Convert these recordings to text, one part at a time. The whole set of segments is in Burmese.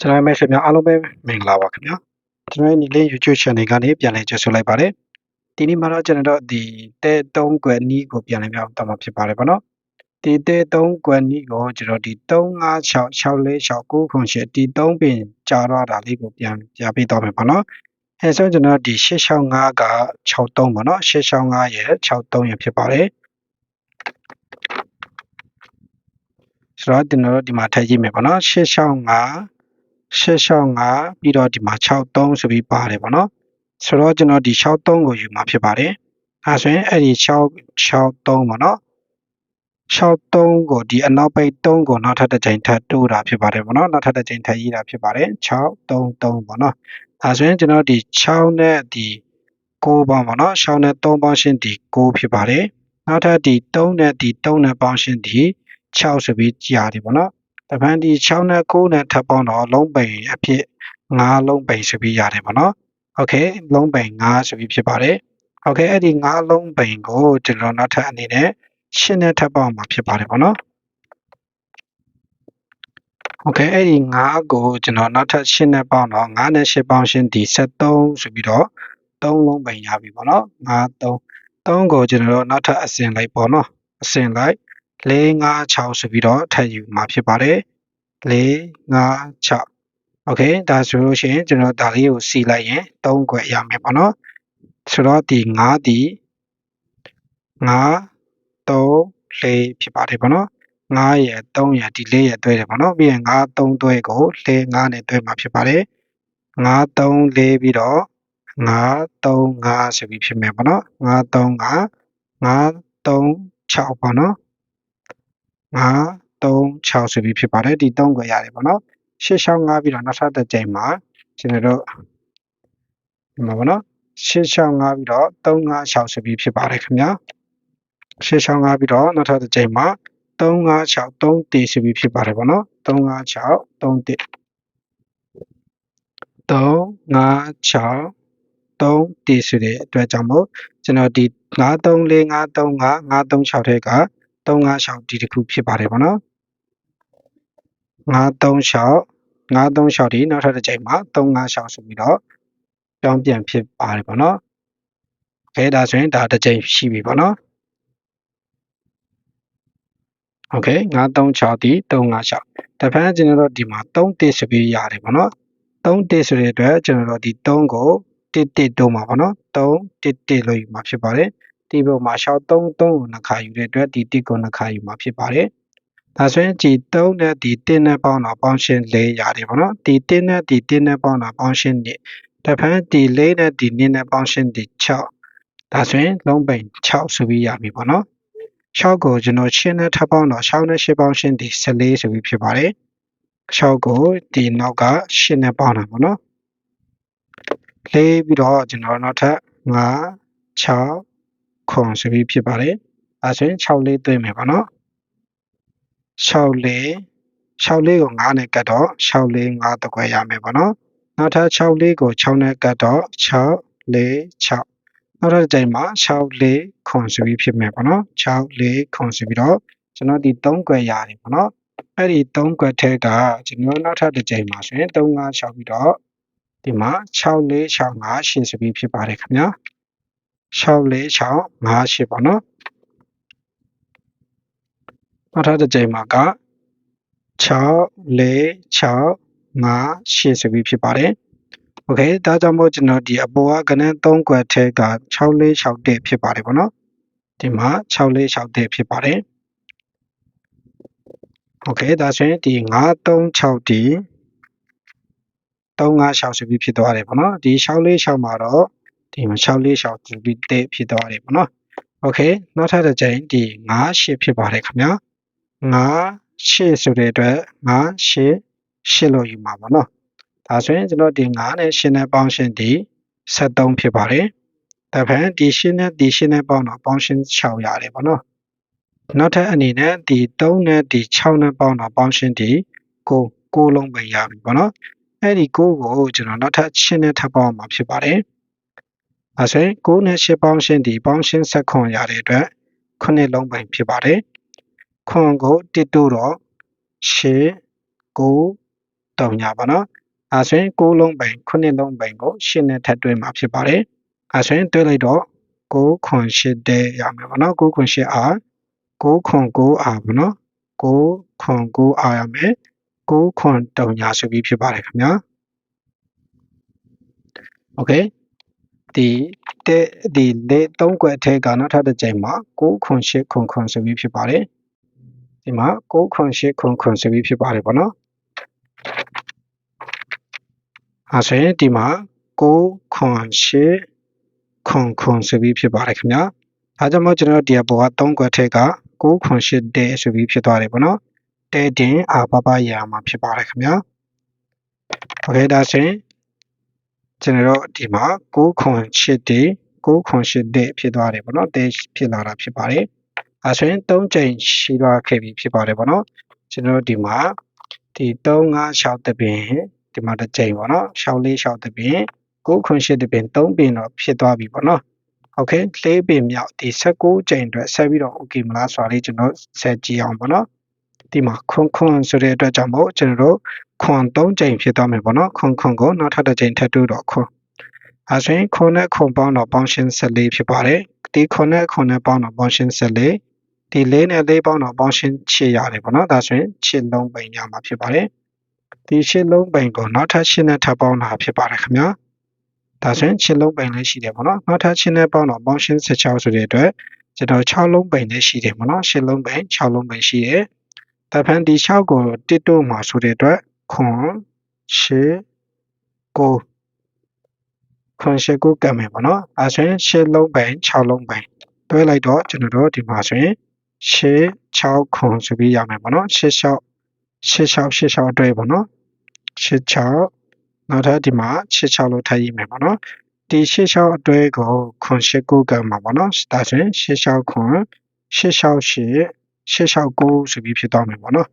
ကျွန်တော်ရဲ့မိတ်ဆွေများအားလုံးပဲမင်္ဂလာပါခင်ဗျာကျွန်တော်ရဲ့ညီလေး YouTube channel ကနေပြန်လည်ကြိုဆိုလိုက်ပါတယ်ဒီနေ့မှာတော့ကျွန်တော်တို့ဒီတဲ3ကွယ်နီးကိုပြန်လည်ပြောင်းတော့မှာဖြစ်ပါတယ်ဗောနော်ဒီတဲ3ကွယ်နီးကိုကျွန်တော်ဒီ356 646 9ခုရှစ်ဒီ3ပင်ကြာတော့တာလေးကိုပြန်ပြပေးတော့မယ်ဗောနော်အဲဆိုကျွန်တော်ဒီ665က63ဗောနော်665ရဲ့63ရဲ့ဖြစ်ပါတယ် ဆိုတော့ကျွန်တော်တို့ဒီမှာထည့်ကြည့်မယ်ဗောနော်665 865ပြီးတော့ဒီမှာ63ဆိုပြီးပါတယ်ဗောနော်ဆိုတော့ကျွန်တော်ဒီ63ကိုယူမှာဖြစ်ပါတယ်အဲဆိုရင်အဲ့ဒီ663ဗောနော်63ကိုဒီအနောက်ပိတ်3ကိုနောက်ထပ်တစ်ကြိမ်ထပ်တိုးတာဖြစ်ပါတယ်ဗောနော်နောက်ထပ်တစ်ကြိမ်ထပ်ရေးတာဖြစ်ပါတယ်633ဗောနော်အဲဆိုရင်ကျွန်တော်ဒီ6နဲ့ဒီ6ပေါင်းဗောနော်6နဲ့3ပေါင်းရှင်းဒီ6ဖြစ်ပါတယ်နောက်ထပ်ဒီ3နဲ့ဒီ3နဲ့ပေါင်းရှင်းဒီ 6ဆိုပြီးကြာတယ်ဗောနော်တပန်းဒီ6နဲ့9နဲ့ထပ်ပေါင်းတော့လုံးပိန်အဖြစ်9လုံးပိန်ဆိုပြီးရတယ်ပေါ့နော်โอเคလုံးပိန်9ဆိုပြီးဖြစ်ပါတယ်โอเคအဲ့ဒီ9လုံးပိန်ကိုကျွန်တော်နောက်ထပ်အနေနဲ့ရှင်းနဲ့ထပ်ပေါင်းမှာဖြစ်ပါတယ်ပေါ့နော်โอเคအဲ့ဒီ9ကိုကျွန်တော်နောက်ထပ်ရှင်းနဲ့ပေါင်းတော့9နဲ့8ပေါင်းရှင်းဒီ73ဆိုပြီးတော့3လုံးပိန်ရပြီပေါ့နော်9 3 3ကိုကျွန်တော်နောက်ထပ်အစင်လိုက်ပေါ့နော်အစင်လိုက်4 5 6ဆိုပြီးတော့ထပ်ယူမှာဖြစ်ပါတယ်4 5 6 okay ဒါဆိုလို့ရှိရင်ကျွန်တော်ဒါလေးကိုစီလိုက်ရင်3ခွက်ရမယ်ပေါ့နော်ဆိုတော့ဒီ9ဒီ9 3 4ဖြစ်ပါတယ်ပေါ့နော်9ရဲ့3ရဲ့ဒီ4ရဲ့တွဲတယ်ပေါ့နော်ပြီးရင်9 3တွဲကို4 9နဲ့တွဲမှာဖြစ်ပါတယ်9 3 4ပြီးတော့9 3 5ဆိုပြီးဖြစ်မယ်ပေါ့နော်9 3 5 9 3 6ပေါ့နော် 5 3 6ဆိုပြီးဖြစ်ပါတယ်ဒီ3ကိုရတယ်ပေါ့နော်ရှစ်ရှောင်း5ပြီးတော့နောက်ထပ်တစ်ကြိမ်မှာကျွန်တော်တို့ဒီမှာပေါ့နော်ရှစ်ရှောင်း5ပြီးတော့3 5 6ဆိုပြီးဖြစ်ပါတယ်ခင်ဗျာရှစ်ရှောင်း5ပြီးတော့နောက်ထပ်တစ်ကြိမ်မှာ3 5 6 3တေဆိုပြီးဖြစ်ပါတယ်ပေါ့နော်3 5 6 3တေ3 5 6 3တေဆိုတဲ့အတွက်ကြောင့်မို့ကျွန်တော်ဒီ934 935 936ထဲက 356ဒီတစ်ခုဖြစ်ပါတယ်ပေါ့နော်936 936ဒီနောက်ထပ်တစ်ချိန်မှာ356ဆိုပြီးတော့ပြောင်းပြန်ဖြစ်ပါတယ်ပေါ့နော်။ခဲဒါဆိုရင်ဒါတစ်ချိန်ရှိပြီပေါ့နော်။ Okay 936ဒီ356တဖန်ကျွန်တော်တို့ဒီမှာ3တစ်ဆိုပြီးရတယ်ပေါ့နော်။3တစ်ဆိုတဲ့အတွက်ကျွန်တော်တို့ဒီ3ကိုတစ်တစ်တိုးမှာပေါ့နော်။3တစ်တစ်လို့ယူမှာဖြစ်ပါတယ်။ ဒီပုံမှာရှောက်3 3ကိုနှစ်ခါယူတဲ့အတွက်ဒီတစ်ကိုနှစ်ခါယူမှာဖြစ်ပါတယ်။ဒါဆိုရင်ဒီ3နဲ့ဒီ1နဲ့ပေါင်းတာပေါင်းရှင်း4ရတယ်ပေါ့နော်ဒီ1နဲ့ဒီ1နဲ့ပေါင်းတာပေါင်းရှင်း2တဖန်ဒီ4နဲ့ဒီ2နဲ့ပေါင်းရှင်းဒီ6ဒါဆိုရင်လုံးပိန်6ဆိုပြီးရပြီပေါ့နော်6ကိုကျွန်တော်ရှင်းနဲ့ထပ်ပေါင်းတော့6နဲ့8ပေါင်းရှင်းဒီ14ဆိုပြီးဖြစ်ပါတယ်6ကိုဒီနောက်က8နဲ့ပေါင်းတာပေါ့နော်လေးပြီးတော့ကျွန်တော်နောက်ထပ်5 6 ခွန်ဆိုပြီးဖြစ်ပါတယ်အဲဆိုရင်6လေးသွင်းမယ်ပေါ့နော်6လေး6လေးကို9နဲ့ကတ်တော့6လေး9တကွဲရမယ်ပေါ့နော်နောက်ထပ်6လေးကို6နဲ့ကတ်တော့6လေး6နောက်ထပ်ကြိမ်မှာ6လေးခွန်ဆိုပြီးဖြစ်မယ်ပေါ့နော်6လေးခွန်ဆိုပြီးတော့ကျွန်တော်ဒီ3ကွဲရတယ်ပေါ့နော်အဲ့ဒီ3ကွက်ထဲကကျွန်တော်နောက်ထပ်တစ်ကြိမ်မှာဆိုရင်3 5 6ပြီးတော့ဒီမှာ6 4 6 5 8ဆိုပြီးဖြစ်ပါတယ်ခင်ဗျာ 6 4 6 5 8ပေါ့နော်နောက်ထပ်တစ်ကြိမ်မှာက6 4 6 5 8ဆိုပြီးဖြစ်ပါတယ်โอเคဒါကြောင့်မို့ကျွန်တော်ဒီအပေါ်ကကနန်း3ကွက်ထဲက6 4 6တဲ့ဖြစ်ပါတယ်ပေါ့နော်ဒီမှာ6 4 6တဲ့ဖြစ်ပါတယ်โอเคဒါဆိုရင်ဒီ9 3 6ဒီ3 5 6ဆိုပြီးဖြစ်သွားတယ်ပေါ့နော်ဒီ6 4 6မှာတော့ ဒီမှာ6 4 6ဆိုပြီးတဲ့ဖြစ်သွားတယ်ပေါ့နော်โอเคနောက်ထပ်တစ်ကြိမ်ဒီ9 8ဖြစ်ပါတယ်ခင်ဗျာ9 8ဆိုတဲ့အတွက်9 8 8လို့ယူမှာပါเนาะဒါဆိုရင်ကျွန်တော်ဒီ9နဲ့8နဲ့ပေါင်းရှင်းဒီ73ဖြစ်ပါတယ်ဒါဖန်ဒီ8နဲ့ဒီ8နဲ့ပေါင်းတော့ပေါင်းရှင်း6ရတယ်ပေါ့နော်နောက်ထပ်အနေနဲ့ဒီ3နဲ့ဒီ6နဲ့ပေါင်းတော့ပေါင်းရှင်းဒီ9 9လုံးပဲရပြီပေါ့နော်အဲ့ဒီ9ကိုကျွန်တော်နောက်ထပ်8နဲ့ထပ်ပေါင်းမှာဖြစ်ပါတယ် အဲဆိုရင်9နဲ့8ပေါင်းရှင်းဒီပေါင်းရှင်းဆက်ခွန်ရတဲ့အတွက်9လုံးပဲဖြစ်ပါတယ်ခွန်ကိုတစ်တိုးတော့8 9 3ညပေါ့နော်အဲဆိုရင်6လုံးပိုင်9လုံးပိုင်ကို8နဲ့ထပ်တွဲမှာဖြစ်ပါတယ်အဲဆိုရင်တွဲလိုက်တော့9ခွန်8တဲ့ရမယ်ပေါ့နော်9ခွန်8အား9ခွန်9အားပေါ့နော်9ခွန်9အားရမယ်9ခွန်3ညဆိုပြီးဖြစ်ပါတယ်ခင်ဗျာโอเค ဒီတဲ့ဒီလေသုံးကွက်ထဲကနောက်ထပ်တစ်ကြိမ်မှာ9ခွန်8ခွန်ခွန်ဆိုပြီးဖြစ်ပါတယ်ဒီမှာ9ခွန်8ခွန်ခွန်ဆိုပြီးဖြစ်ပါတယ်ပေါ့နော်အဲဆိုရင်ဒီမှာ9ခွန်8ခွန်ခွန်ဆိုပြီးဖြစ်ပါတယ်ခင်ဗျာဒါကြောင့်မို့ကျွန်တော်ဒီအပေါ်က3ကွက်ထဲက9ခွန်8တဲ့ဆိုပြီးဖြစ်သွားတယ်ပေါ့နော်တဲ့တင်အာပပရာမှာဖြစ်ပါတယ်ခင်ဗျာโอเคဒါဆိုရင် ကျွန်တော်တို့ဒီမှာ9ခွန်8တေ9ခွန်8တေဖြစ်သွားတယ်ပေါ့နော်တေဖြစ်လာတာဖြစ်ပါတယ်အဲဆိုရင်3ချိန်ရှိသွားခဲ့ပြီဖြစ်ပါတယ်ပေါ့နော်ကျွန်တော်တို့ဒီမှာဒီ3 5 6တပင်ဒီမှာတစ်ချိန်ပေါ့နော်6 4 6တပင်9ခွန်8တပင်3ပင်တော့ဖြစ်သွားပြီပေါ့နော်โอเค၄ပင်မြောက်ဒီ16ချိန်အတွက်ဆက်ပြီးတော့ okay မလားဆိုတာလေးကျွန်တော်ဆက်ကြည့်အောင်ပေါ့နော်ဒီမှာခွန်ခွန်ဆိုတဲ့အတွက်ကြောင့်မို့ကျွန်တော်တို့ ခွန်3ချိန်ဖြစ်သွားမယ်ပေါ့နော်ခွန်ခွန်ကိုနောက်ထပ်တစ်ချိန်ထပ်တိုးတော့ခွန်အဲဆိုရင်ခွန်နဲ့ခွန်ပေါင်းတော့ပေါင်းရှင်း14ဖြစ်ပါတယ်ဒီခွန်နဲ့ခွန်နဲ့ပေါင်းတော့ပေါင်းရှင်း14ဒီ၄နဲ့၄ပေါင်းတော့ပေါင်းရှင်း8ရတယ်ပေါ့နော်ဒါဆိုရင်8လုံးပိန်ရမှာဖြစ်ပါတယ်ဒီ8လုံးပိန်ကိုနောက်ထပ်8နဲ့ထပ်ပေါင်းတာဖြစ်ပါတယ်ခင်ဗျာဒါဆိုရင်8လုံးပိန်လည်းရှိတယ်ပေါ့နော်နောက်ထပ်8နဲ့ပေါင်းတော့ပေါင်းရှင်း16ဆိုတဲ့အတွက်ကျွန်တော်6လုံးပိန်လည်းရှိတယ်ပေါ့နော်8လုံးပိန်6လုံးပိန်ရှိတယ်တဖန်ဒီ6ကိုတစ်တို့မှာဆိုတဲ့အတွက် ခွန်ရှေကိုခွန်ရှေကိုကမယ်ပေါ့နော်အဲဆိုရင်ရှေလုံးပိုင်6လုံးပိုင်တွဲလိုက်တော့ကျွန်တော်တို့ဒီမှာဆိုရင်ရှေ6ခွန်ဆိုပြီးရမယ်ပေါ့နော်ရှေ6ရှေ6ရှေ6အတွဲပေါ့နော်ရှေ6နောက်ထပ်ဒီမှာရှေ6လို့ထပ်ရေးမယ်ပေါ့နော်ဒီရှေ6အတွဲကိုခွန်ရှေကိုကမှာပေါ့နော်ဒါဆိုရင်ရှေ6ခွန်ရှေ6ရှေရှေ6ကိုဆိုပြီးဖြစ်သွားမယ်ပေါ့နော်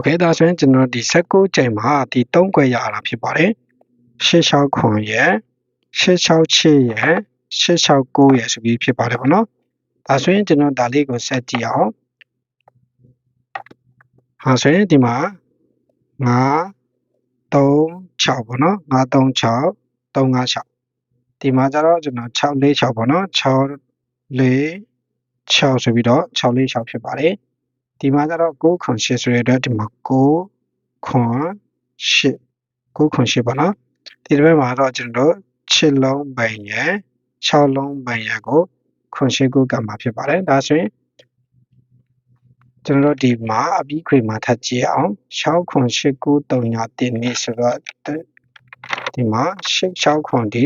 Okay ဒါဆိုရင်ကျွန်တော်ဒီ16ချိန်မှာဒီ3ခွဲရတာဖြစ်ပါတယ်669ရဲ့668ရဲ့669ရဲ့ဆိုပြီးဖြစ်ပါတယ်ဗောနော်ဒါဆိုရင်ကျွန်တော်ဒါလေးကိုဆက်ကြည့်အောင်ဟာဆိုရင်ဒီမှာ9 36ဗောနော်936 356ဒီမှာကျတော့ကျွန်တော်646ဗောနော်6 4 6ဆိုပြီးတော့646ဖြစ်ပါတယ် ဒီမှာကျတော့9ခွန်8ဆိုတဲ့အတွက်ဒီမှာ9ခွန်8 9ခွန်8ပါနော်ဒီတစ်ပတ်မှာတော့ကျွန်တော်တို့6လုံးပိုင်ရယ်6လုံးပိုင်ရယ်ကိုခွန်8ခုကမှာဖြစ်ပါတယ်ဒါဆိုရင်ကျွန်တော်တို့ဒီမှာအပြီးခွေမှာထပ်ကြည့်အောင်6ခွန်8ခု3ညတင်နေဆိုတော့ဒီမှာ6 6ခွန်ဒီ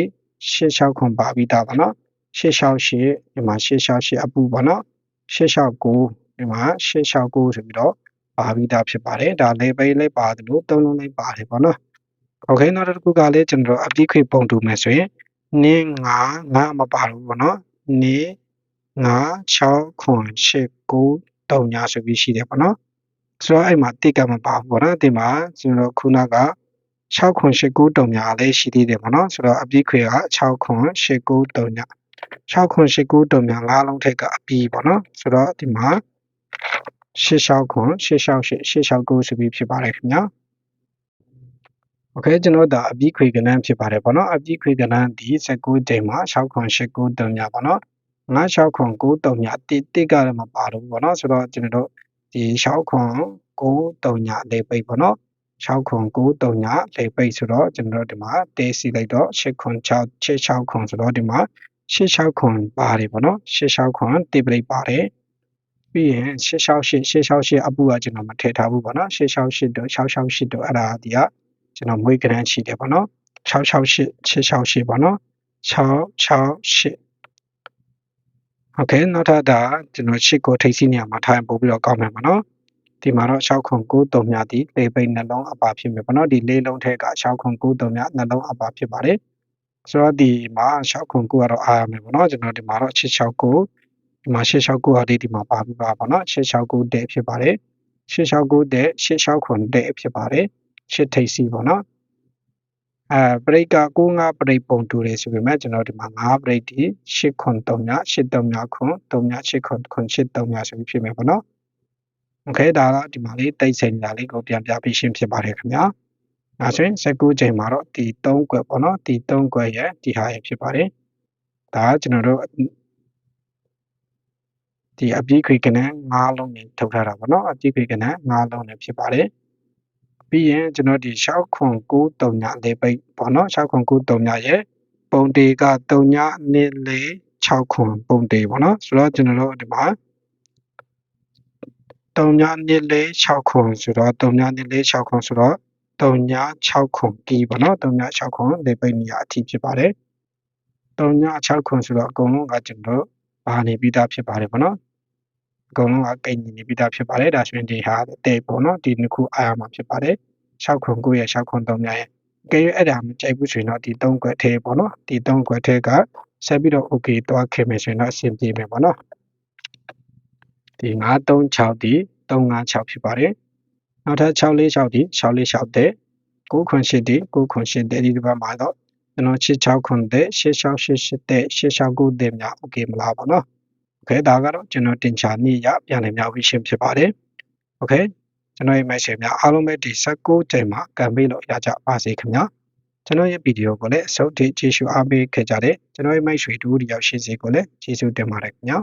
6 6ခွန်ပါပြီးသားပါနော်6 6 8ဒီမှာ6 6 8အပူပါနော်6 6 9 ဒီမှာ669ဆိုပြီးတော့ပါပြီးသားဖြစ်ပါတယ်ဒါလေးပိတ်လေးပါတယ်လို့သုံးလုံးလေးပါတယ်ပေါ့နော်โอเคနောက်တစ်ခုကလည်းကျွန်တော်အပြည့်ခွေပုံတူမယ်ဆိုရင်နင်း9 9မပါဘူးပေါ့နော်နင်း9 6ခွန်8 9 3ညာဆိုပြီးရှိတယ်ပေါ့နော်ဆိုတော့အဲ့မှာတိတ်ကမပါဘူးပေါ့နော်ဒီမှာကျွန်တော်ခုနက6ခွန်8 9 3ညာလည်းရှိသေးတယ်ပေါ့နော်ဆိုတော့အပြည့်ခွေက6ခွန်8 9 3ညာ6ခွန်8 9 3ညာ၅လုံးထက်ကအပြီးပေါ့နော်ဆိုတော့ဒီမှာ 86ခွန်86 86 9ဆိုပြီးဖြစ်ပါတယ်ခင်ဗျာโอเคကျွန်တော်ဒါအပြီးခွေကဏ္ဍဖြစ်ပါတယ်ပေါ့နော်အပြီးခွေကဏ္ဍဒီ19ချိန်မှာ6ခွန်8 9 3ညပေါ့နော်9 6ခွန်9 3ညတိတိကလည်းမပါတော့ဘူးပေါ့နော်ဆိုတော့ကျွန်တော်တို့ဒီ6ခွန်9 3ညလေးပိတ်ပေါ့နော်6ခွန်9 3ညလေးပိတ်ဆိုတော့ကျွန်တော်တို့ဒီမှာတေးစီလိုက်တော့6ခွန်6 6ခွန်ဆိုတော့ဒီမှာ6 6ခွန်ပါတယ်ပေါ့နော်6 6ခွန်တိပိတ်ပါတယ် ပြီးရင်668 668အပူကကျွန်တော်မထည့်ထားဘူးပေါ့နော်668တို့668တို့အဲ့ဒါဒီကကျွန်တော်မွေးကရန်ရှိတယ်ပေါ့နော်668 668ပေါ့နော်668 Okay နောက်ထပ်ဒါကျွန်တော်6ကိုထိပ်စီးနေရာမှာထားရင်ပို့ပြီးတော့ကောက်မယ်ပေါ့နော်ဒီမှာတော့6ခွန်9တုံမြသည့်လေပိတ်နှလုံးအပါဖြစ်မယ်ပေါ့နော်ဒီလေးလုံးထဲက6ခွန်9တုံမြနှလုံးအပါဖြစ်ပါတယ်ဆိုတော့ဒီမှာ6ခွန်9ကတော့အားရမယ်ပေါ့နော်ကျွန်တော်ဒီမှာတော့669 ဒီမှာ669ဟာဒီဒီမှာပါပြီးပါပေါ့နော်669တဲ့ဖြစ်ပါတယ်669တဲ့669ခွန်တဲ့ဖြစ်ပါတယ်ရှစ်ထိပ်စီပေါ့နော်အဲပရိတ်က65ပရိတ်ပုံတူတယ်ဆိုပေမဲ့ကျွန်တော်ဒီမှာ5ပရိတ်ဒီ8ခွန်3ည8 3ညခွန်3ည8ခွန်ခွန်8 3ညဆိုပြီးဖြစ်မယ်ပေါ့နော် โอเคဒါတော့ဒီမှာလေးတိတ်ဆိတ်နေတာလေးကိုပြန်ပြပေးရှင်းဖြစ်ပါတယ်ခင်ဗျာဒါဆိုရင်19ချိန်မှာတော့ဒီ3ကွက်ပေါ့နော်ဒီ3ကွက်ရဲ့ဒီဟာရဲ့ဖြစ်ပါတယ်ဒါကကျွန်တော်တို့ ဒီအပြည့်ခွေကနန်း၅လုံးနဲ့ထုတ်ထားတာပေါ့နော်အပြည့်ခွေကနန်း၅လုံးနဲ့ဖြစ်ပါတယ်ပြီးရင်ကျွန်တော်ဒီ6ခွန်9 3ညလေးပိတ်ပေါ့နော်6ခွန်9 3ညရဲ့ပုံတေက3ည2 4 6ခွန်ပုံတေပေါ့နော်ဆိုတော့ကျွန်တော်တို့ဒီမှာ3ည2 4 6ခွန်ဆိုတော့3ည2 4 6ခွန်ဆိုတော့3ည6ခွန်ကီပေါ့နော်3ည6ခွန်လေးပိတ်နေရအထိဖြစ်ပါတယ်3ည6ခွန်ဆိုတော့အကုန်လုံးကကျွန်တော် တို့ဘာနေပြီးသားဖြစ်ပါတယ်ပေါ့နော်အကုန်လုံးကကိန်းနေပြီးသားဖြစ်ပါတယ်ဒါဆိုရင်ဒီဟာတဲ့ပေါ့နော်ဒီနှစ်ခုအားရမှာဖြစ်ပါတယ်6ခွန်9ရဲ့6ခွန်3ညရဲ့ကဲအဲ့ဒါမကြိုက်ဘူးဆိုရင်တော့ဒီ3ခွက်ထဲပေါ့နော်ဒီ3ခွက်ထဲကဆက်ပြီးတော့ okay သွားခဲ့မယ်ဆိုရင်တော့အဆင်ပြေမယ်ပေါ့နော်ဒီ936ဒီ356ဖြစ်ပါတယ်နောက်ထပ်646ဒီ646တဲ့9ခွန်8ဒီ9ခွန်8တဲ့ဒီဒီဘက်မှာတော့ ကျွန်တော်66ခွန်တဲ့6688တဲ့669တဲ့များ okay မလားပေါ့နော် okay ဒါကတော့ကျွန်တော်တင်ချာနေ့ရပြန်လည်မြောက်ပြီးရှင်းဖြစ်ပါတယ် okay ကျွန်တော်ရဲ့ message များအားလုံးပဲဒီ16ချိန်မှာကံပေးလို့ရကြပါစေခင်ဗျာကျွန်တော်ရဲ့ဗီဒီယိုကိုလည်းအဆုံးထိကြည့်ရှုအားပေးခဲ့ကြတဲ့ကျွန်တော်ရဲ့မိတ်ဆွေတို့ဒီရောက်ရှိစေကိုလည်းကျေးဇူးတင်ပါတယ်ခင်ဗျာ